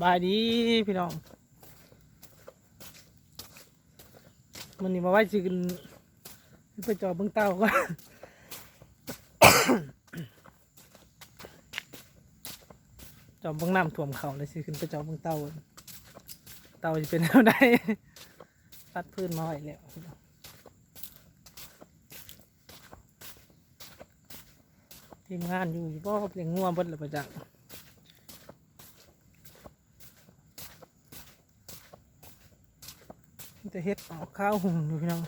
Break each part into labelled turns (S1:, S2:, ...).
S1: บายดีพี่น้องมันนี่มาไว้สิกันไปจอบเบิ้งเต้าก่อนจอบเบิ้งน้ำท่วมเขาเลยสิขึ้นไปจอบเบิ้งเต้าก่อนเต้าจะเป็นเท่าใดตัดพื้นมาไว้แล้วทีมงานอยู่บ่เลี้ยงงัวเบดเลยประจักษ์ มีแต่เฮ็ดออกข้าวหุงอยู่พี่น้อง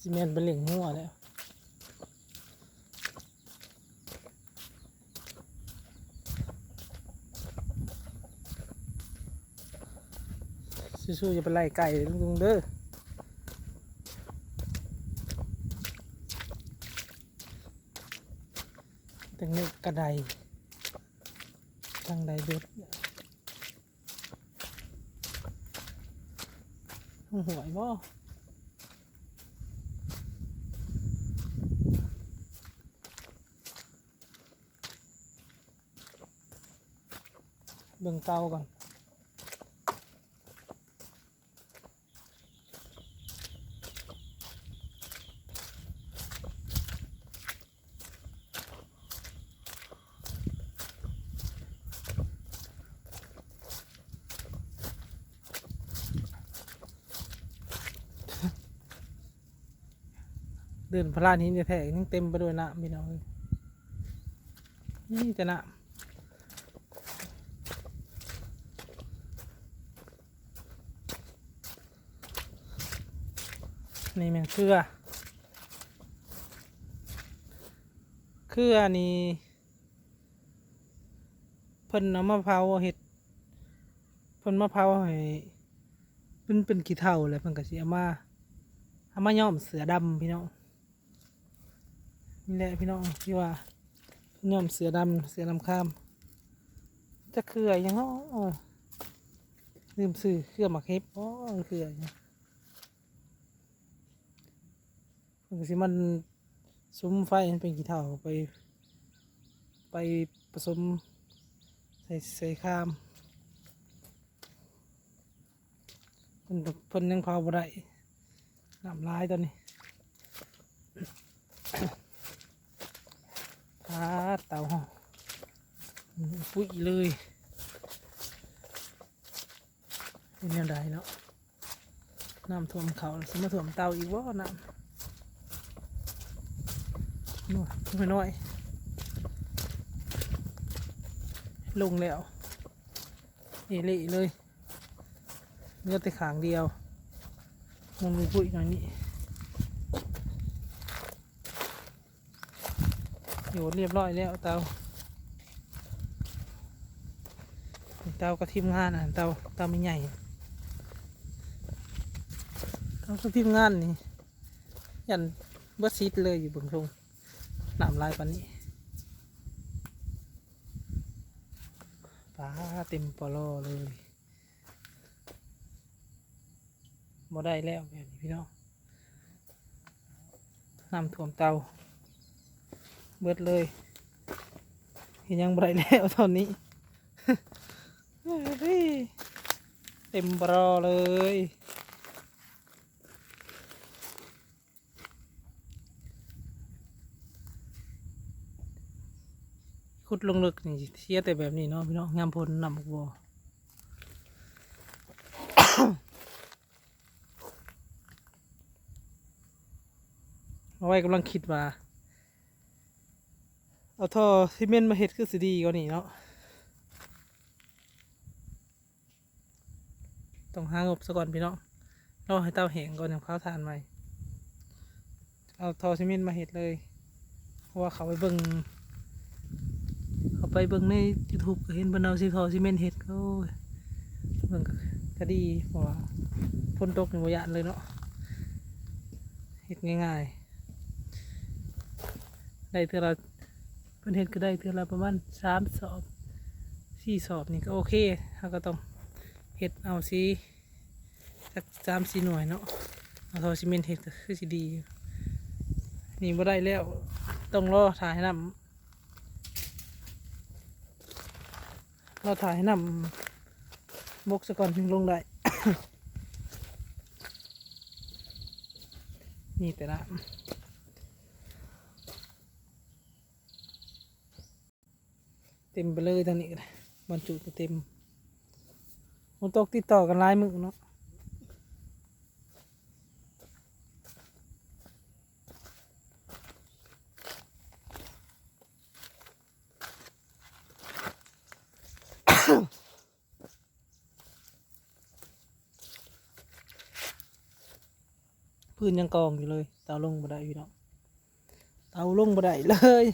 S1: ซีเมนต์เป็นเหลี่งหัวแล้วสู้ๆอย่าไปไล่ไก่ลุงเด้อ ตั้งนี้กระไดตั้งไดเบ็ดหหวยบ่เบิ่งเตาก่อน เดินพลานหินจะแท้ๆยังเต็มไปด้วยน้ำพี่น้องเอ้ยนี่จะน้ำนี่แมงเครือ เครือนี่เพิ่นเอามะพร้าวเห็ดเพิ่นมะพร้าวให้เป็นเป็นขี้เถ้าแหละเพิ่นก็สิเอามาเอามาย้อมเสือดำพี่น้อง นี่แหละพี่น้องที่ว่าย่อมเสือดำเสือดำข้าม จะเครือยังเนาะเอลืมซื้อเครือหมักเห็บอ๋อเครือยังมันสิมันซุ้มไฟมันเป็นกี่เท่าไป ไปผสมใส่ใส่ข้ามเพิ่นเพิ่นยังเผาบ่ได้น้ำลายตอนนี้ พาเต่าห้องปุ้ยเลยเป็นยังไงเนาะน้ำท่วมเขาสมาท่วมเตาอีกว่าน้ำนู่นไม่น้อย ลงแล้วเอเละเลยเนื้อแต่ขางเดียวมันมีปุ้ยหน่อยนี่ โยนเรียบร้อยแล้วเตาเตากระทิมงานอะเตาเตาไม่ใหญ่เตากระทิมงานนี่ยันเบิดซีดเลยอยู่บนทงหนามลายปันนี้ปลาเต็มปลอเลยบ่ได้แล้วแบบนี้พี่น้องน้ำท่วมเตา เบิดเลยเห็นยังไรแล้วตอนนี้เต็มบรอเลยขุดลงลึกนี่เทียแต่แบบนี้เนาะพี่น้องงามพลนำบักบัวเอาไว้กำลังคิดว่า เอาท่อซีเมนต์มาเฮ็ดคือสิดีกว่านี้เนาะต้องหางบซะก่อนพี่น้องรอให้เตาแห้งก่อนอย่างข้าวทานใหม่เอาท่อซีเมนต์มาเฮ็ดเลย เพราะว่าเขาไปเบิ่งเขาไปเบิ่งใน YouTube ก็เห็นเพิ่นเอาสิท่อซีเมนต์เฮ็ดก็เบิ่งก็ดีเพราะว่าฝนตกนี่บ่ยานเลยเนาะเฮ็ดง่ายๆ ได้เท่า เพิ่นเฮ็ดก็ได้เทื่อละประมาณสามสอบสี่สอบนี่ก็โอเคเราก็ต้องเฮ็ดเอาสิสักสามสี่หน่วยเนาะเอาทอซีเมนต์เฮ็ดก็คือสิดีนี่บ่ได้แล้วต้องรอถ่ายให้นำรอถ่ายให้นำบกซะก่อนถึงลงได้ นี่แต่ละ เต็มไปเลยทางนี้ก็ได้บรรจุก็เต็มมันตกติดต่อกันหลายมือเนาะพื้นยังกองอยู่เลยเตาลงบ่ได้พี่น้องเตาลงบ่ได้เลย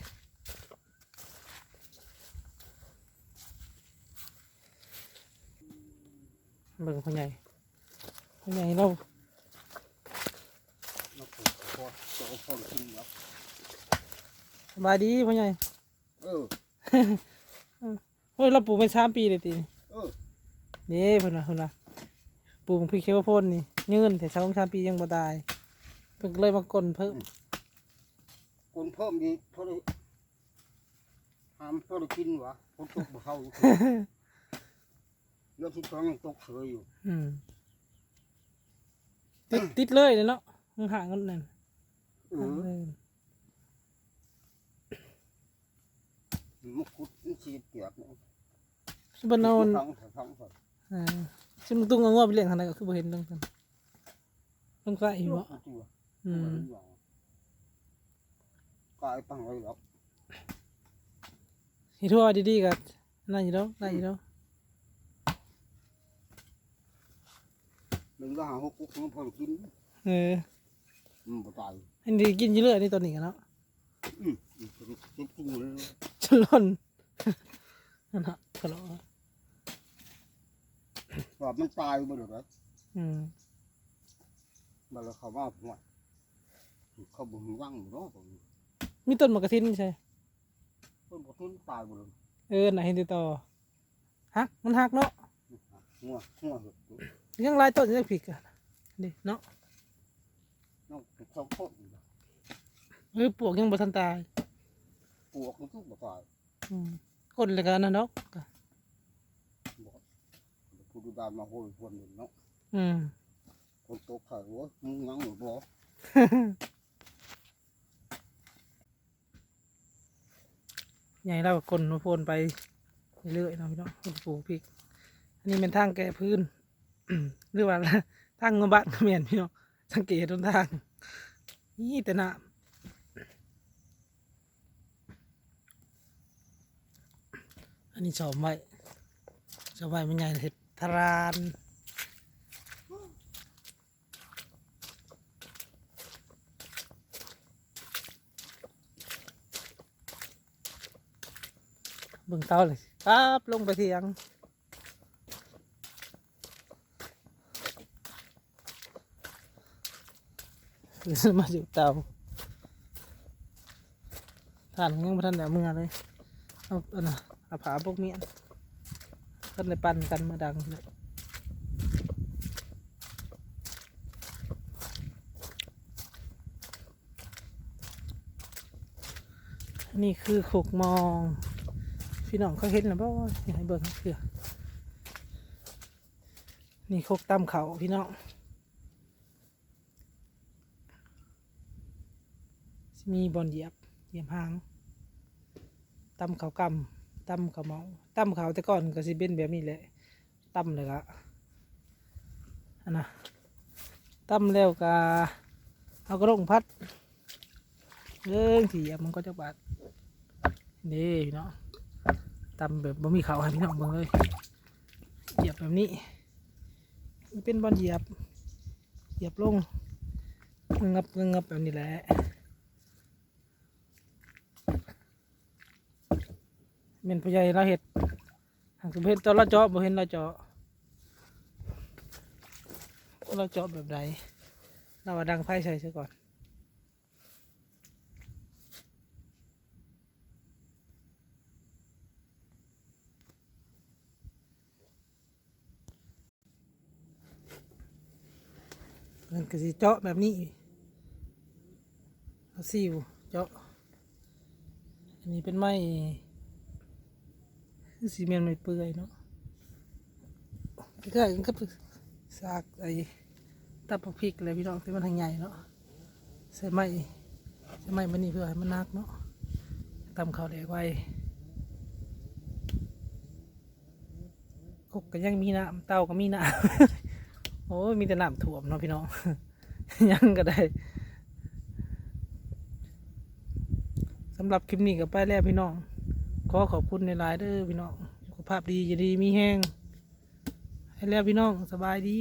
S1: เบิ่งพ่อใหญ่พ่อใหญ่เรา
S2: nó cũng có chỗ phong sinh lắm
S1: สบายดีพ่อใหญ่
S2: ừ
S1: เฮ้ยเราปลูกไปสามปีเลยตี
S2: ừ
S1: นี่เพิ่นว่าเพิ่นว่าปลูกพริกเขียวโพ่นนี่ยืนแต่สองสามปียังบ่ตายเพิ่นก็เลยมากลนเพิ่ม
S2: con phơm đi thôi đi ham thôi đi kinh quá con tục mà hầu nó thì con tục sửa อยู่
S1: อืมติดติดเลยเลยเนาะมึงห่างกันนั่น
S2: ừ
S1: เออ
S2: một cút nó chỉ tiệt nữa
S1: ซุบนอน
S2: phẳng phải phẳng phải
S1: อ่าซึ่งตุ้งเอางัวไปเลี้ยงทางไหนก็คือบ่เห็นตรงนั้นตรงใส่อยู่บ่
S2: Nó chùa
S1: อืม
S2: cái bằng đây đó
S1: เฮ็ดทั่วดีๆก็นั่นอยู่แล้วได้อยู่แล้ว
S2: đừng có hàng hút cút nó phong kinh
S1: เออ
S2: ừ bà tài
S1: อันนี้กินอยู่เรื่อยนี่ตอนนี้กันเนาะ
S2: ừ cái chung lên
S1: จนล้นนั่นฮะก็รอ
S2: và มันตายไปเลยนะ
S1: อืม
S2: mà là เขาว่าผมว่าเขาบ่มีว่างอยู่เนาะผม
S1: มีต้นมะกระทินใช่
S2: เพิ่นบ่ทุนตายบ่เลย
S1: เออไหนะเห็นติดต่อฮักมันฮักเนาะ
S2: งัวงัวเฮ็ด
S1: ยังหลายต้นยังผิกอะนี่เนาะ
S2: น้องเป็นเขาโคตรอยู่นะ
S1: เออปลวกยังบ่ทันตาย
S2: ปวกมันทุกบ่ตาย
S1: อืมก้นเลยกันนะเนาะ
S2: บ่ผู้ดูดานมาโหยพวนนี่เนาะ
S1: อืม
S2: คนตกไข่โอ้ยมึงยังอยู่บ่
S1: ใหญ่เราก็กลนมาโพนไปเรื่อยๆเนาะพี่น้องเพิ่นปลูกพริก อันนี้เป็นทางแก้พื้น หรือว่าทางเงบ้านก็แม่นพี่น้องสังเกตต้นทางนี่แต่น้ำอันนี้ชอบไว้ชอบไว้มันใหญ่เห็ดทารานเบิ่งเตาเลยปั๊บลงไปเทียง มาอยู่เตาท่านยังไม่ทันเดี๋ยวมือเลยเอาอะเอาผาพวกเมียนก็เลยปั่นกันมาดังเลยนี่คือขกมอง พี่น้องเขาเห็นแล้วบ่าอยากให้เบิ่งเพื่อนี่ขกตำเขาพี่น้อง มีบอลเหยียบเหยียบหางตำเขาวกำตำเขาเมาตำเขาแต่ก่อนก็สิเป็นแบบนี้แหละตำเลยก็อันนะตำแล้วก็เอากระดงพัดเรื่องที่เหยียบมันก็จะบาดนี่พี่น้องตำแบบบ่มีเขาให้พี่น้องเบิ่งเลยเหยียบแบบนี้มันเป็นบอลเหยียบเหยียบลงงับงับแบบนี้แหละ เม็นผู้ใหญ่เราเห็ดหากเห็นตอนเราเจาะบ่เห็นเราเจาะเราเจาะแบบใดเราดังไฟใส่ซะก่อนมันก็สิเจาะแบบนี้อาซิวเจาะ อันนี้เป็นไม้ คือสีเมนไม่เปื่อยเนาะใกล้ๆกันกับซากไอ้ตับผักพริกอะไรพี่น้องที่มันทางใหญ่เนาะใส่ไม้ใส่ไม้มันนี่เพื่อให้มันนักเนาะตำข้าวแดกไว้กกก็ยังมีน้ำเต้าก็มีน้ำโอ้ยมีแต่น้ำท่วมเนาะพี่น้องยังก็ได้สำหรับคลิปนี้ก็ไปแล้วพี่น้อง ขอขอบคุณในหลายเด้อพี่น้องสุขภาพดีจะดีมีแห้งให้แล้วพี่น้องสบายดี